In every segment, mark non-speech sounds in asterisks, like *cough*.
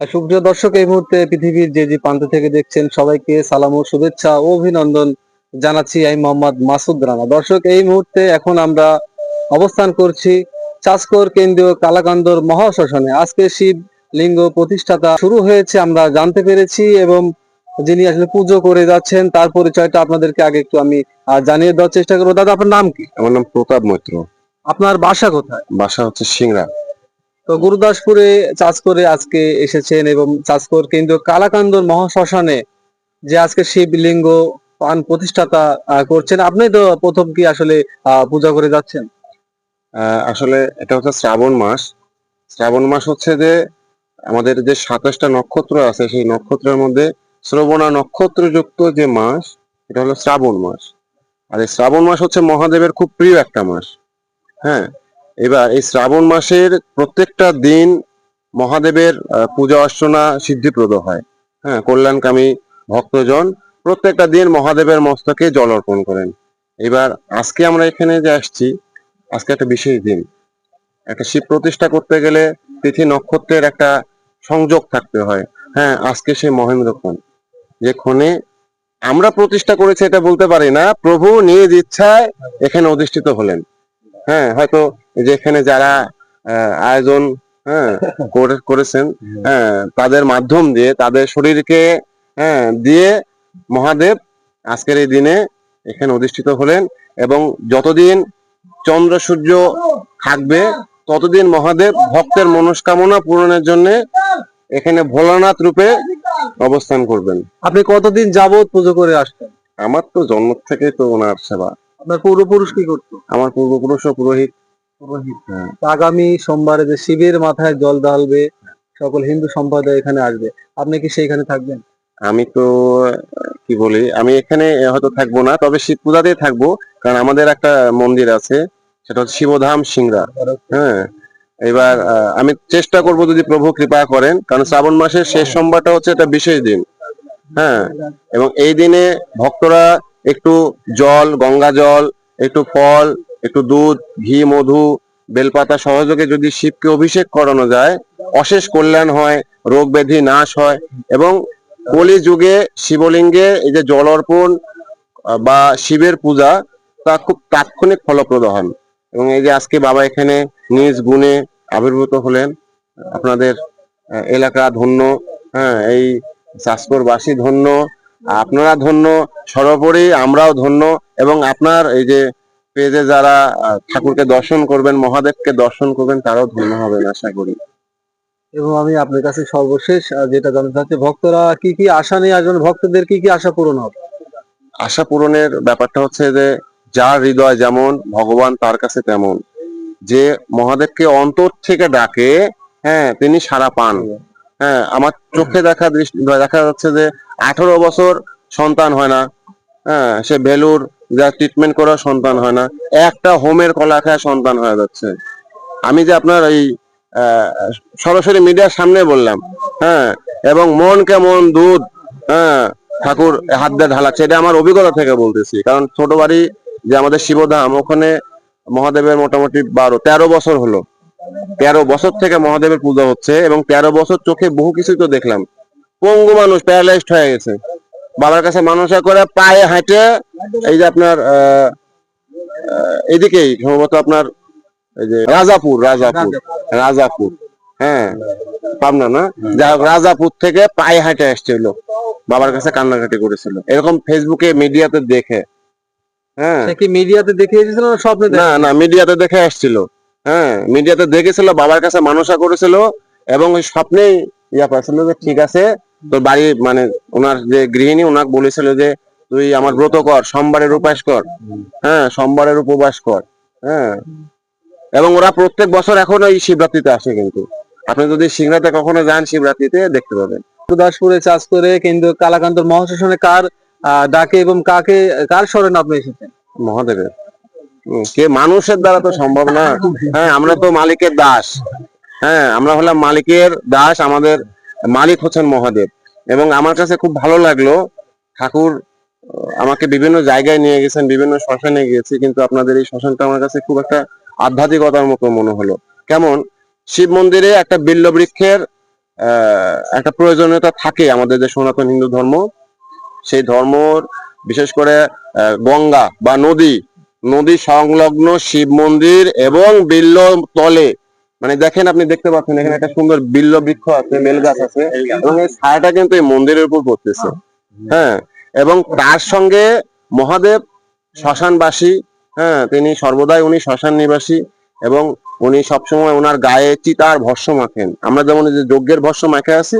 সুপ্রিয় দর্শক এই মুহূর্তে পৃথিবীর যে যে প্রান্ত থেকে দেখছেন সবাইকে সালাম ও শুভেচ্ছা ও অভিনন্দন জানাচ্ছি আমি মোহাম্মদ মাসুদ রানা। দর্শক এই মুহূর্তে এখন আমরা অবস্থান করছি চাষকর কেন্দ্রীয় কালাকান্দর মহাশ্মশানে। আজকে শিব লিঙ্গ প্রতিষ্ঠাতা শুরু হয়েছে আমরা জানতে পেরেছি এবং যিনি আসলে পুজো করে যাচ্ছেন তার পরিচয়টা আপনাদেরকে আগে একটু আমি জানিয়ে দেওয়ার চেষ্টা করব। দাদা আপনার নাম কি? আমার নাম প্রতাপ মৈত্র। আপনার বাসা কোথায়? বাসা হচ্ছে সিংড়া। তো গুরুদাসপুরে চাষ করে আজকে এসেছেন এবং চাষকর কেন্দ্রীয় কালাকান্দর মহাশ্মশানে যে আজকে শিবলিঙ্গ পান প্রতিষ্ঠাতা করছেন। আপনি তো প্রথম কি আসলে পূজা করে যাচ্ছেন? আসলে এটা হচ্ছে শ্রাবণ মাস। শ্রাবণ মাস হচ্ছে যে আমাদের যে সাতাশটা নক্ষত্র আছে, সেই নক্ষত্রের মধ্যে শ্রবণা নক্ষত্রযুক্ত যে মাস, এটা হলো শ্রাবণ মাস। আর এই শ্রাবণ মাস হচ্ছে মহাদেবের খুব প্রিয় একটা মাস। হ্যাঁ? এবার এই শ্রাবণ মাসের প্রত্যেকটা দিন মহাদেবের পূজা অর্চনা সিদ্ধিপ্রদ হয়। হ্যাঁ কল্যাণকামী ভক্তজন প্রত্যেকটা দিন মহাদেবের মস্তকে জল অর্পণ করেন। এবার আজকে আমরা এখানে যে আসছি, আজকে একটা বিশেষ দিন। একটা শিব প্রতিষ্ঠা করতে গেলে তিথি নক্ষত্রের একটা সংযোগ থাকতে হয়। হ্যাঁ আজকে সেই মহেন্দ্রক্ষণ যে ক্ষণে আমরা প্রতিষ্ঠা করেছি এটা বলতে পারি না, প্রভু নিজ ইচ্ছায় এখানে অধিষ্ঠিত হলেন। হ্যাঁ হয়তো যেখানে যারা আয়োজন হ্যাঁ *laughs* করেছেন হ্যাঁ তাদের মাধ্যম দিয়ে তাদের শরীরকে হ্যাঁ দিয়ে মহাদেব আজকের এই দিনে এখানে অধিষ্ঠিত হলেন এবং যতদিন চন্দ্র সূর্য থাকবে ততদিন মহাদেব ভক্তের মনস্কামনা পূরণের জন্য এখানে ভোলানাথ রূপে অবস্থান করবেন। আপনি কতদিন যাবত পুজো করে আসছেন? আমার তো জন্ম থেকে তো ওনার সেবা। আপনার পূর্বপুরুষ কি করতো? আমার পূর্বপুরুষ ও পুরোহিত। পুরোহিত। হ্যাঁ। আগামী সোমবারে যে শিবের মাথায় জল ঢালবে সকল হিন্দু সম্প্রদায় এখানে আসবে। আপনি কি সেইখানে থাকবেন? আমি তো কি বলি আমি এখানে হয়তো থাকব না তবে শিব পূজাতেই থাকব কারণ আমাদের একটা মন্দির আছে সেটা হচ্ছে শিবধাম সিংড়া। হ্যাঁ। এবার আমি চেষ্টা করব যদি প্রভু কৃপা করেন কারণ শ্রাবণ মাসের শেষ সোমবারটা হচ্ছে একটা বিশেষ দিন। হ্যাঁ। এবং এই দিনে ভক্তরা একটু জল, গঙ্গা জল, একটু ফল, একটু দুধ, ঘি, মধু, বেলপাতা সহযোগে যদি শিবকে অভিষেক করানো যায়, অশেষ কল্যাণ হয়, রোগ ব্যাধি নাশ হয় এবং কলি যুগে শিবলিঙ্গে এই যে জল অর্পণ বা শিবের পূজা, তা খুব তাৎক্ষণিক ফলপ্রদ হন। এবং এই যে আজকে বাবা এখানে নিজ গুণে আবির্ভূত হলেন, আপনাদের এলাকা ধন্য হ্যাঁ এই শাসকরবাসী ধন্য আপনারা ধন্য সর্বোপরি আমরাও ধন্য এবং আপনার এই যে পেজে যারা ঠাকুরকে দর্শন করবেন মহাদেবকে দর্শন করবেন তারাও ধন্য হবেন আশা করি। এবং আমি আপনার কাছে সর্বশেষ যেটা জানতে চাচ্ছি ভক্তরা কি কি আশা নিয়ে আসবেন? ভক্তদের কি কি আশা পূরণ হবে? আশা পূরণের ব্যাপারটা হচ্ছে যে যার হৃদয় যেমন ভগবান তার কাছে তেমন। যে মহাদেবকে অন্তর থেকে ডাকে হ্যাঁ তিনি সারা পান। হ্যাঁ আমার চোখে দেখা দেখা যাচ্ছে যে আঠারো বছর সন্তান হয় না। হ্যাঁ সে ভেলুর যা ট্রিটমেন্ট করা সন্তান হয় না। একটা হোমের কলা খায় সন্তান হয়ে যাচ্ছে। আমি যে আপনার এই সরাসরি মিডিয়ার সামনে বললাম হ্যাঁ এবং মন কেমন দুধ হ্যাঁ ঠাকুর হাত দিয়ে ঢালাচ্ছে, এটা আমার অভিজ্ঞতা থেকে বলতেছি। কারণ ছোট বাড়ি যে আমাদের শিবধাম, ওখানে মহাদেবের মোটামুটি বারো, তেরো বছর হলো। তেরো বছর থেকে মহাদেবের পূজা হচ্ছে এবং তেরো বছর চোখে বহু কিছুই তো দেখলাম। পঙ্গু মানুষ প্যারালাইজড হয়ে গেছে। বাবার কাছে মানুষা করে পায়ে হাঁটে এই যে আপনার এদিকেই সম্ভবত আপনার এই যে রাজাপুর রাজাপুর রাজাপুর হ্যাঁ পাবনা না? যাই হোক রাজাপুর থেকে পায়ে হাঁটে আসছিল বাবার কাছে কান্নাকাটি করেছিল। এরকম ফেসবুকে মিডিয়াতে দেখে হ্যাঁ। কি মিডিয়াতে দেখে দিয়েছিল না স্বপ্নে না না মিডিয়াতে দেখে আসছিল হ্যাঁ মিডিয়াতে দেখেছিল বাবার কাছে মানুষা করেছিল এবং ওই স্বপ্নেই ইয়া পাচ্ছিল যে ঠিক আছে তোর বাড়ি মানে ওনার যে গৃহিণী ওনাকে বলেছিল যে তুই আমার ব্রত কর সোমবারের উপবাস কর। হ্যাঁ সোমবারের উপবাস কর। হ্যাঁ। এবং ওরা প্রত্যেক বছর এখন ওই শিবরাত্রিতে আসে কিন্তু। আপনি যদি সিংড়াতে কখনো যান শিবরাত্রিতে দেখতে পাবেন। গুরুদাসপুরে চাষ করে কিন্তু কালাকান্তর মহাশ্মশানে কার ডাকে এবং কাকে কার স্মরণ আপনি এসেছেন? মহাদেবের। কে মানুষের দ্বারা তো সম্ভব না। হ্যাঁ আমরা তো মালিকের দাস। হ্যাঁ আমরা হলাম মালিকের দাস, আমাদের মালিক হচ্ছেন মহাদেব। এবং আমার কাছে খুব ভালো লাগল, ঠাকুর আমাকে বিভিন্ন জায়গায় নিয়ে গেছেন, বিভিন্ন শ্মশানে গিয়েছি কিন্তু আপনাদের এই শ্মশানটা আমার কাছে খুব একটা আধ্যাত্মিকতার মতো মনে হলো। কেমন? শিব মন্দিরে একটা বিল্ল বৃক্ষের একটা প্রয়োজনীয়তা থাকে আমাদের যে সনাতন হিন্দু ধর্ম। সেই ধর্মর, বিশেষ করে গঙ্গা বা নদী নদী সংলগ্ন শিব মন্দির এবং বিল্ল তলে। মানে দেখেন আপনি দেখতে পাচ্ছেন এখানে একটা সুন্দর বিল্ল বৃক্ষ আছে বেল গাছ আছে এবং এই ছায়াটা কিন্তু এই মন্দিরের উপর পড়তেছে। হ্যাঁ এবং তার সঙ্গে মহাদেব শ্মশানবাসী হ্যাঁ তিনি সর্বদাই উনি শ্মশান নিবাসী এবং উনি সবসময় ওনার গায়ে চিতার ভস্য মাখেন। আমরা যেমন এই যে যজ্ঞের ভস্য মাখে আছি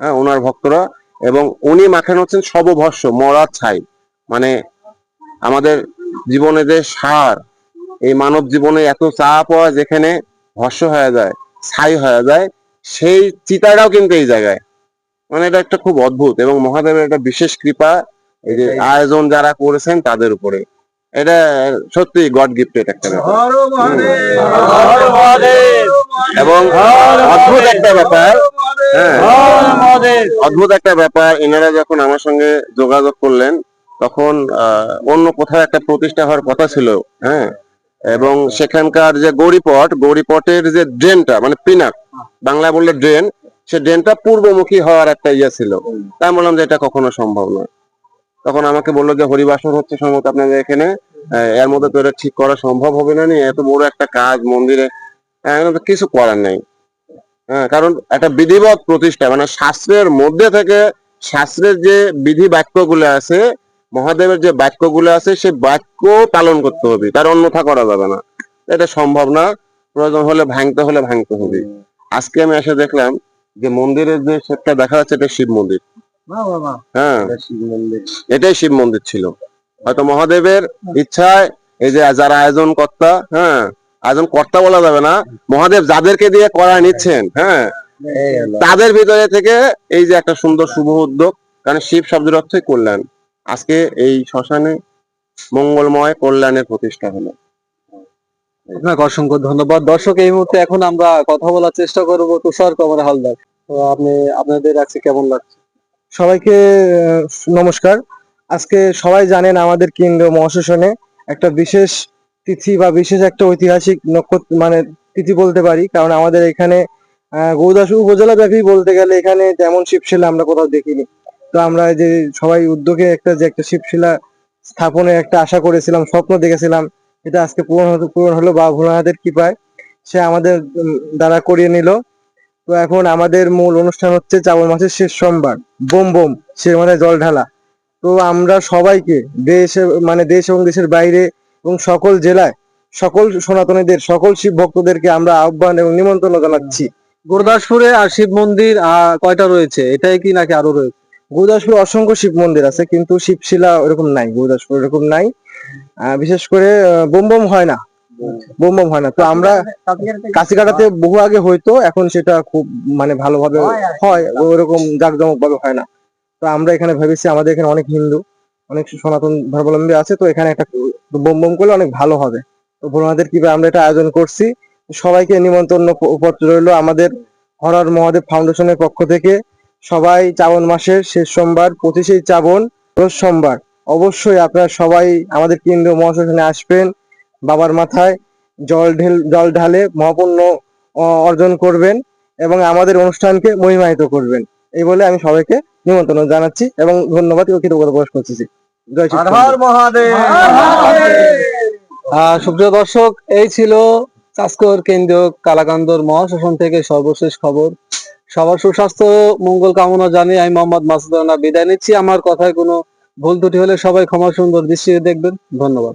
হ্যাঁ ওনার ভক্তরা এবং উনি মাখেন হচ্ছেন সবভস্য মরার ছাই। মানে আমাদের জীবনে যে সার এই মানব জীবনে এত চাপ হয় যেখানে ভস্য হয়ে যায় ছাই হয়ে যায় সেই চিতাটাও কিন্তু এই জায়গায়। মানে এটা একটা খুব অদ্ভুত এবং মহাদেবের একটা বিশেষ কৃপা এই যে আয়োজন যারা করেছেন তাদের উপরে। এটা সত্যি গড গিফটেড একটা ব্যাপার। এবং অদ্ভুত একটা ব্যাপার হ্যাঁ। অদ্ভুত একটা ব্যাপার এনারা যখন আমার সঙ্গে যোগাযোগ করলেন তখন অন্য কোথাও একটা প্রতিষ্ঠা হওয়ার কথা ছিল হ্যাঁ? এবং সেখানকার যে গৌরীপট গৌরীপটের যে ড্রেনটা মানে পিনাক বাংলা বললে ড্রেন সে ড্রেনটা পূর্বমুখী হওয়ার একটা ইয়ে ছিল। তাই বললাম যে এটা কখনো সম্ভব নয়। তখন আমাকে বলল যে হরিবাসর হচ্ছে সম্ভবত আপনাদের এখানে এর মধ্যে তো এটা ঠিক করা সম্ভব হবে না নি এত বড় একটা কাজ মন্দিরে। হ্যাঁ, কিছু করার নেই। হ্যাঁ কারণ একটা বিধিবৎ প্রতিষ্ঠা মানে শাস্ত্রের মধ্যে থেকে শাস্ত্রের যে বিধি বাক্যগুলো আছে মহাদেবের যে বাক্যগুলো আছে, সে বাক্য পালন করতে হবে, তার অন্যথা করা যাবে না। এটা সম্ভব না, প্রয়োজন হলে ভাঙতে হলে ভাঙতে হবে। আজকে আমি এসে দেখলাম যে মন্দিরের যে সেটটা দেখা যাচ্ছে, এটা শিব মন্দির। হ্যাঁ এটাই শিব মন্দির ছিল। হয়তো মহাদেবের ইচ্ছায় এই যে যারা আয়োজন কর্তা হ্যাঁ আয়োজন কর্তা বলা যাবে না, মহাদেব যাদেরকে দিয়ে করা নিচ্ছেন হ্যাঁ তাদের ভিতরে থেকে এই যে একটা সুন্দর শুভ উদ্যোগ, কারণ শিব শব্দের অর্থই কল্যাণ। আজকে এই শ্মশানে মঙ্গলময় কল্যাণের প্রতিষ্ঠা হলো। আপনাকে অসংখ্য ধন্যবাদ। দর্শক এই মুহূর্তে এখন আমরা কথা বলার চেষ্টা করব তুষার কমর হালদার। তো আপনি আপনাদের আজকে কেমন লাগছে? সবাইকে নমস্কার। আজকে সবাই জানেন আমাদের কেন্দ্র মহাশাসনে একটা বিশেষ তিথি বা বিশেষ একটা ঐতিহাসিক নক্ষত্র মানে তিথি বলতে পারি। কারণ আমাদের এখানে আহ, গৌদাসপুর উপজেলা ব্যাপী বলতে গেলে এখানে তেমন শিবশিলা আমরা কোথাও দেখিনি। তো আমরা যে সবাই উদ্যোগে একটা যে একটা শিবশিলা স্থাপনের একটা আশা করেছিলাম, স্বপ্ন দেখেছিলাম, এটা আজকে পূরণ পূরণ হলো বা ভোলানাথের কৃপায়। সে আমাদের দ্বারা করিয়ে নিল। তো এখন আমাদের মূল অনুষ্ঠান হচ্ছে শ্রাবণ মাসের শেষ সোমবার। বোম বোম সে মানে জল ঢালা। তো আমরা সবাইকে দেশ মানে দেশ এবং দেশের বাইরে এবং সকল জেলায়, সকল সনাতনীদের, সকল শিব ভক্তদেরকে আমরা আহ্বান এবং নিমন্ত্রণ জানাচ্ছি। গুরদাসপুরে আর শিব মন্দির কয়টা রয়েছে? এটাই কি নাকি আরও রয়েছে? গুরুদাসপুর অসংখ্য শিব মন্দির আছে কিন্তু শিবশিলা ওরকম নাই গুরুদাসপুর এরকম নাই। বিশেষ করে আহ, বোম বোম হয় না। বোম বোম হয় না। তো আমরা কাছিকাটাতে বহু আগে হইতো এখন সেটা খুব মানে ভালোভাবে হয় ওরকম জাঁকজমক ভাবে হয় না। তো আমরা এখানে ভেবেছি আমাদের এখানে অনেক হিন্দু অনেক সনাতন ধর্মাবলম্বী আছে তো এখানে একটা বোম বোম করলে অনেক ভালো হবে। তো ভোলানাথের কীভাবে আমরা এটা আয়োজন করছি। সবাইকে নিমন্ত্রণ পত্র রইল আমাদের হরর মহাদেব ফাউন্ডেশনের পক্ষ থেকে। সবাই শ্রাবণ মাসের শেষ সোমবার পঁচিশে শ্রাবণ রোজ সোমবার। অবশ্যই আপনারা সবাই আমাদের কেন্দ্রীয় মহাশাসনে আসবেন বাবার মাথায় জল ঢেল জল ঢালে মহাপুণ্য অ- অর্জন করবেন এবং আমাদের অনুষ্ঠানকে মহিমায়িত করবেন। এই বলে আমি সবাইকে নিমন্ত্রণ জানাচ্ছি এবং ধন্যবাদ ও কৃতজ্ঞতা প্রকাশ করতেছি জয় শ্রী আহ সুপ্রিয় দর্শক এই ছিল চাষকর কেন্দ্রীয় কালাকান্দর মহাশাসন থেকে সর্বশেষ খবর। সবার সুস্বাস্থ্য, মঙ্গল কামনা জানিয়ে আমি মোহাম্মদ মাসুদ বিদায় নিচ্ছি। আমার কথায় কোনো ভুল ত্রুটি হলে সবাই ক্ষমা সুন্দর দৃষ্টিতে দেখবেন। ধন্যবাদ।